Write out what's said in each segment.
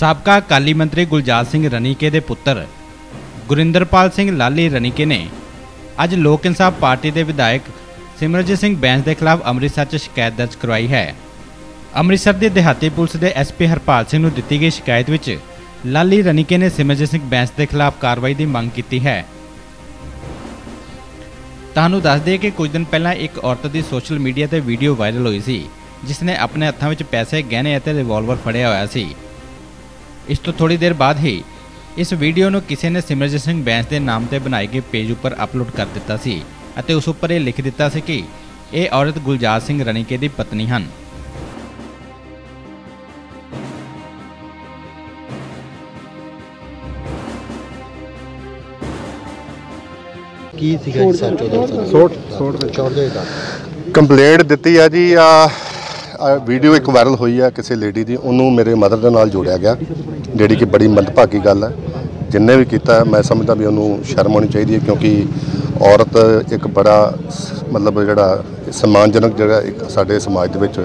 ਸਾਬਕਾ ਅਕਾਲੀ ਮੰਤਰੀ ਗੁਲਜਾਰ ਸਿੰਘ ਰਣੀਕੇ ਦੇ ਪੁੱਤਰ ਗੁਰਿੰਦਰਪਾਲ ਸਿੰਘ ਲਾਲੀ ਰਣੀਕੇ ਨੇ ਅੱਜ ਲੋਕ ਇਨਸਾਫ ਪਾਰਟੀ ਦੇ ਵਿਧਾਇਕ ਸਿਮਰਜੀਤ ਸਿੰਘ ਬੈਂਸ ਦੇ ਖਿਲਾਫ ਅੰਮ੍ਰਿਤਸਰ 'ਚ ਸ਼ਿਕਾਇਤ ਦਰਜ ਕਰਵਾਈ ਹੈ। ਅੰਮ੍ਰਿਤਸਰ ਦੇ ਦਿਹਾਤੀ ਪੁਲਿਸ ਦੇ ਐਸਪੀ ਹਰਪਾਲ ਸਿੰਘ ਨੂੰ ਦਿੱਤੀ ਗਈ ਸ਼ਿਕਾਇਤ ਵਿੱਚ ਲਾਲੀ ਰਣੀਕੇ ਨੇ ਸਿਮਰਜੀਤ ਸਿੰਘ ਬੈਂਸ ਦੇ ਖਿਲਾਫ ਕਾਰਵਾਈ ਦੀ ਮੰਗ ਕੀਤੀ ਹੈ। ਤੁਹਾਨੂੰ ਦੱਸ ਦਈਏ ਕਿ ਕੁਝ ਦਿਨ ਪਹਿਲਾਂ ਇੱਕ ਔਰਤ ਦੀ ਸੋਸ਼ਲ ਮੀਡੀਆ ਤੇ ਵੀਡੀਓ ਵਾਇਰਲ ਹੋਈ ਸੀ ਜਿਸ ਨੇ ਆਪਣੇ ਹੱਥਾਂ ਵਿੱਚ ਪੈਸੇ, ਗਹਿਣੇ ਅਤੇ ਰਿਵਾਲਵਰ ਫੜਿਆ ਹੋਇਆ ਸੀ। ਇਸ ਤੋਂ ਥੋੜੀ ਦੇਰ ਬਾਅਦ ਹੀ ਇਸ ਵੀਡੀਓ ਨੂੰ ਕਿਸੇ ਨੇ ਸਿਮਰਜੀਤ ਸਿੰਘ ਬੈਂਸ ਦੇ ਨਾਮ ਤੇ ਬਣਾਏ ਗਏ ਪੇਜ ਉੱਪਰ ਅਪਲੋਡ ਕਰ ਦਿੱਤਾ ਸੀ ਅਤੇ ਉਸ ਉੱਪਰ ਇਹ ਲਿਖ ਦਿੱਤਾ ਸੀ ਕਿ ਇਹ ਔਰਤ ਗੁਲਜਾਰ ਸਿੰਘ ਰਣੀਕੇ ਦੀ ਪਤਨੀ ਹਨ। ਕੀ ਸੀਗਾ ਜੀ ਸੱਚ ਉਹਦਾ? ਸੋਟ ਸੋਟ। ਵਿੱਚ ਚੌੜ ਜਾਏਗਾ ਕੰਪਲੇਂਟ ਦਿੱਤੀ ਆ ਜੀ ਆ ਵੀਡੀਓ ਇੱਕ ਵਾਇਰਲ ਹੋਈ ਹੈ ਕਿਸੇ ਲੇਡੀ ਦੀ ਉਹਨੂੰ ਮੇਰੇ ਮਦਰ ਦੇ ਨਾਲ ਜੋੜਿਆ ਗਿਆ। ਜਿਹੜੀ ਕਿ ਬੜੀ ਮੰਦਭਾਗੀ ਗੱਲ ਹੈ ਜਿੰਨੇ ਵੀ ਕੀਤਾ ਮੈਂ ਸਮਝਦਾ ਵੀ ਉਹਨੂੰ ਸ਼ਰਮ ਆਉਣੀ ਚਾਹੀਦੀ ਹੈ ਕਿਉਂਕਿ ਔਰਤ ਇੱਕ ਬੜਾ ਮਤਲਬ ਜਿਹੜਾ ਸਨਮਾਨਜਨਕ ਜਿਹੜਾ ਇੱਕ ਸਾਡੇ ਸਮਾਜ ਦੇ ਵਿੱਚ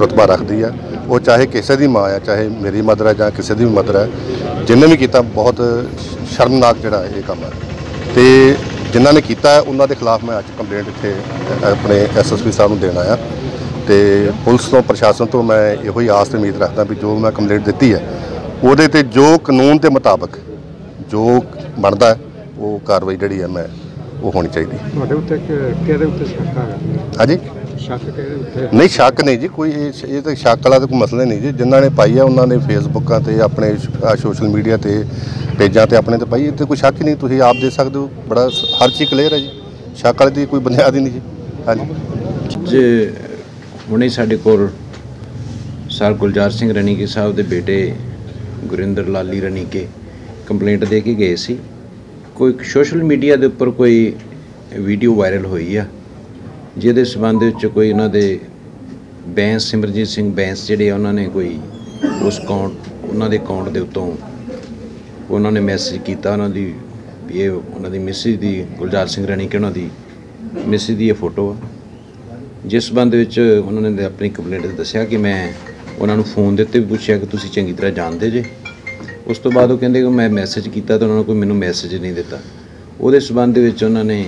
ਰੁਤਬਾ ਰੱਖਦੀ ਹੈ ਉਹ ਚਾਹੇ ਕਿਸੇ ਦੀ ਮਾਂ ਹੈ ਚਾਹੇ ਮੇਰੀ ਮਦਰ ਹੈ ਜਾਂ ਕਿਸੇ ਦੀ ਵੀ ਮਦਰ ਹੈ ਜਿੰਨੇ ਵੀ ਕੀਤਾ ਬਹੁਤ ਸ਼ਰਮਨਾਕ ਜਿਹੜਾ ਇਹ ਕੰਮ ਹੈ ਤੇ ਜਿਨ੍ਹਾਂ ਨੇ ਕੀਤਾ ਉਹਨਾਂ ਦੇ ਖਿਲਾਫ ਮੈਂ ਅੱਜ ਕੰਪਲੇਂਟ ਇੱਥੇ ਅ, ਆਪਣੇ ਐਸਐਸਪੀ ਸਾਹਿਬ ਨੂੰ ਦੇਣ ਆਇਆ। ਤੇ ਪੁਲਿਸ ਤੋਂ ਪ੍ਰਸ਼ਾਸਨ ਤੋਂ ਮੈਂ ਇਹੋ ਹੀ ਆਸ ਤੇ ਉਮੀਦ ਰੱਖਦਾ ਵੀ ਜੋ ਮੈਂ ਕੰਪਲੇਂਟ ਦਿੱਤੀ ਹੈ ਉਹਦੇ ਤੇ ਜੋ ਕਾਨੂੰਨ ਦੇ ਮੁਤਾਬਕ ਜੋ ਬਣਦਾ ਹੈ, ਉਹ ਕਾਰਵਾਈ ਜਿਹੜੀ ਹੈ ਮੈਂ ਉਹ ਹੋਣੀ ਚਾਹੀਦੀ ਤੁਹਾਡੇ ਉੱਤੇ ਕਿਹਦੇ ਉੱਤੇ ਸ਼ੱਕ ਹੈਗਾ? ਹਾਂਜੀ? ਸ਼ੱਕ ਕਿਹਦੇ ਉੱਤੇ? ਨਹੀਂ ਸ਼ੱਕ ਨਹੀਂ ਜੀ ਕੋਈ ਇਹ ਇਹ ਤਾਂ ਸ਼ੱਕ ਵਾਲਾ ਤਾਂ ਕੋਈ ਮਸਲਾ ਨਹੀਂ ਜੀ। ਜਿਨ੍ਹਾਂ ਨੇ ਪਾਈ ਹੈ ਉਹਨਾਂ ਨੇ ਫੇਸਬੁੱਕਾਂ ਤੇ ਆਪਣੇ ਸੋਸ਼ਲ ਮੀਡੀਆ ਤੇ ਪੇਜਾਂ ਤੇ ਆਪਣੇ ਤੇ ਪਾਈ ਇਹ ਤੇ ਕੋਈ ਸ਼ੱਕ ਹੀ ਨਹੀਂ ਤੁਸੀਂ ਆਪ ਦੇ ਸਕਦੇ ਹੋ ਬੜਾ ਹਰ ਚੀਜ਼ ਕਲੀਅਰ ਹੈ ਜੀ। ਸ਼ੱਕ ਵਾਲੀ ਦੀ ਕੋਈ ਬੁਨਿਆਦ ਹੀ ਨਹੀਂ ਜੀ। ਹਾਂਜੀ। ਜੇ ਹੁਣੇ ਸਾਡੇ ਕੋਲ ਸਰ ਗੁਲਜ਼ਾਰ ਸਿੰਘ ਰਣੀਕੇ ਸਾਹਿਬ ਦੇ ਬੇਟੇ ਗੁਰਿੰਦਰ ਲਾਲੀ ਰਣੀਕੇ ਕੰਪਲੇਂਟ ਦੇ ਕੇ ਗਏ ਸੀ। ਕੋਈ ਸੋਸ਼ਲ ਮੀਡੀਆ ਦੇ ਉੱਪਰ ਕੋਈ ਵੀਡੀਓ ਵਾਇਰਲ ਹੋਈ ਆ, ਜਿਹਦੇ ਸਬੰਧ ਵਿੱਚ ਕੋਈ ਉਹਨਾਂ ਦੇ ਬੈਂਸ, ਸਿਮਰਜੀਤ ਸਿੰਘ ਬੈਂਸ ਜਿਹੜੇ ਆ, ਉਹਨਾਂ ਨੇ ਕੋਈ ਉਸ ਅਕਾਊਂਟ ਉਹਨਾਂ ਦੇ ਅਕਾਊਂਟ ਦੇ ਉੱਤੋਂ ਉਹਨਾਂ ਨੇ ਮੈਸੇਜ ਕੀਤਾ ਉਹਨਾਂ ਦੀ ਇਹ ਉਹਨਾਂ ਦੀ ਮਿਸਿਸ ਦੀ ਗੁਲਜ਼ਾਰ ਸਿੰਘ ਰਣੀਕੇ ਉਹਨਾਂ ਦੀ ਮਿਸਿਸ ਦੀ ਇਹ ਫੋਟੋ ਆ। ਜਿਸ ਸੰਬੰਧ ਵਿੱਚ ਉਹਨਾਂ ਨੇ ਆਪਣੀ ਕੰਪਲੇਂਟ ਦੱਸਿਆ ਕਿ ਮੈਂ ਉਹਨਾਂ ਨੂੰ ਫੋਨ ਦੇ ਉੱਤੇ ਵੀ ਪੁੱਛਿਆ ਕਿ ਤੁਸੀਂ ਚੰਗੀ ਤਰ੍ਹਾਂ ਜਾਣਦੇ ਜੇ। ਉਸ ਤੋਂ ਬਾਅਦ ਉਹ ਕਹਿੰਦੇ ਕਿ ਮੈਂ ਮੈਸੇਜ ਕੀਤਾ ਤਾਂ ਉਹਨਾਂ ਨੇ ਕੋਈ ਮੈਨੂੰ ਮੈਸੇਜ ਨਹੀਂ ਦਿੱਤਾ। ਉਹਦੇ ਸੰਬੰਧ ਦੇ ਵਿੱਚ ਉਹਨਾਂ ਨੇ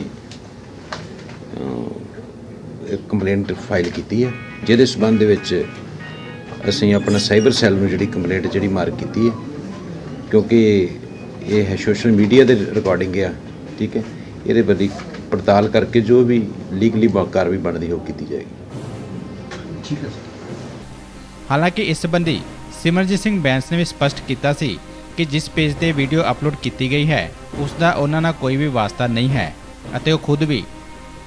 ਕੰਪਲੇਂਟ ਫਾਈਲ ਕੀਤੀ ਹੈ, ਜਿਹਦੇ ਸੰਬੰਧ ਦੇ ਵਿੱਚ ਅਸੀਂ ਆਪਣਾ ਸਾਈਬਰ ਸੈੱਲ ਨੂੰ ਜਿਹੜੀ ਕੰਪਲੇਂਟ ਜਿਹੜੀ ਮਾਰ ਕੀਤੀ ਹੈ, ਕਿਉਂਕਿ ਇਹ ਹੈ ਸੋਸ਼ਲ ਮੀਡੀਆ ਦੇ ਰਿਕਾਰਡਿੰਗ ਆ, ਠੀਕ ਹੈ। ਇਹਦੇ ਬੜੀ ਪੜਤਾਲ ਕਰਕੇ ਜੋ ਵੀ ਲੀਗਲੀ ਕਾਰਵਾਈ ਬਣਦੀ ਉਹ ਕੀਤੀ ਜਾਏਗੀ। ਹਾਲਾਂਕਿ ਇਸ ਸੰਬੰਧੀ ਸਿਮਰਜੀਤ ਸਿੰਘ ਬੈਂਸ ਨੇ ਵੀ ਸਪਸ਼ਟ ਕੀਤਾ ਸੀ ਕਿ ਜਿਸ ਪੇਜ ਤੇ ਵੀਡੀਓ ਅਪਲੋਡ ਕੀਤੀ ਗਈ ਹੈ ਉਸ ਦਾ ਉਹਨਾਂ ਨਾਲ ਕੋਈ ਵੀ ਵਾਸਤਾ ਨਹੀਂ ਹੈ ਅਤੇ ਉਹ ਖੁਦ ਵੀ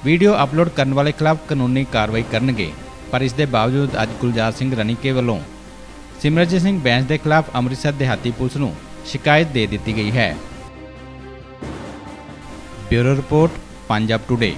ਵੀਡੀਓ ਅਪਲੋਡ ਕਰਨ ਵਾਲੇ ਖਿਲਾਫ ਕਾਨੂੰਨੀ ਕਾਰਵਾਈ ਕਰਨਗੇ। ਪਰ ਇਸ ਦੇ ਬਾਵਜੂਦ ਅੱਜ ਗੁਲਜ਼ਾਰ ਸਿੰਘ ਰਣੀਕੇ ਵੱਲੋਂ ਸਿਮਰਜੀਤ ਸਿੰਘ ਬੈਂਸ ਦੇ ਖਿਲਾਫ ਅੰਮ੍ਰਿਤਸਰ ਦਿਹਾਤੀ ਪੁਲਿਸ ਨੂੰ ਸ਼ਿਕਾਇਤ ਦੇ ਦਿੱਤੀ ਗਈ ਹੈ। Bureau report Punjab Today.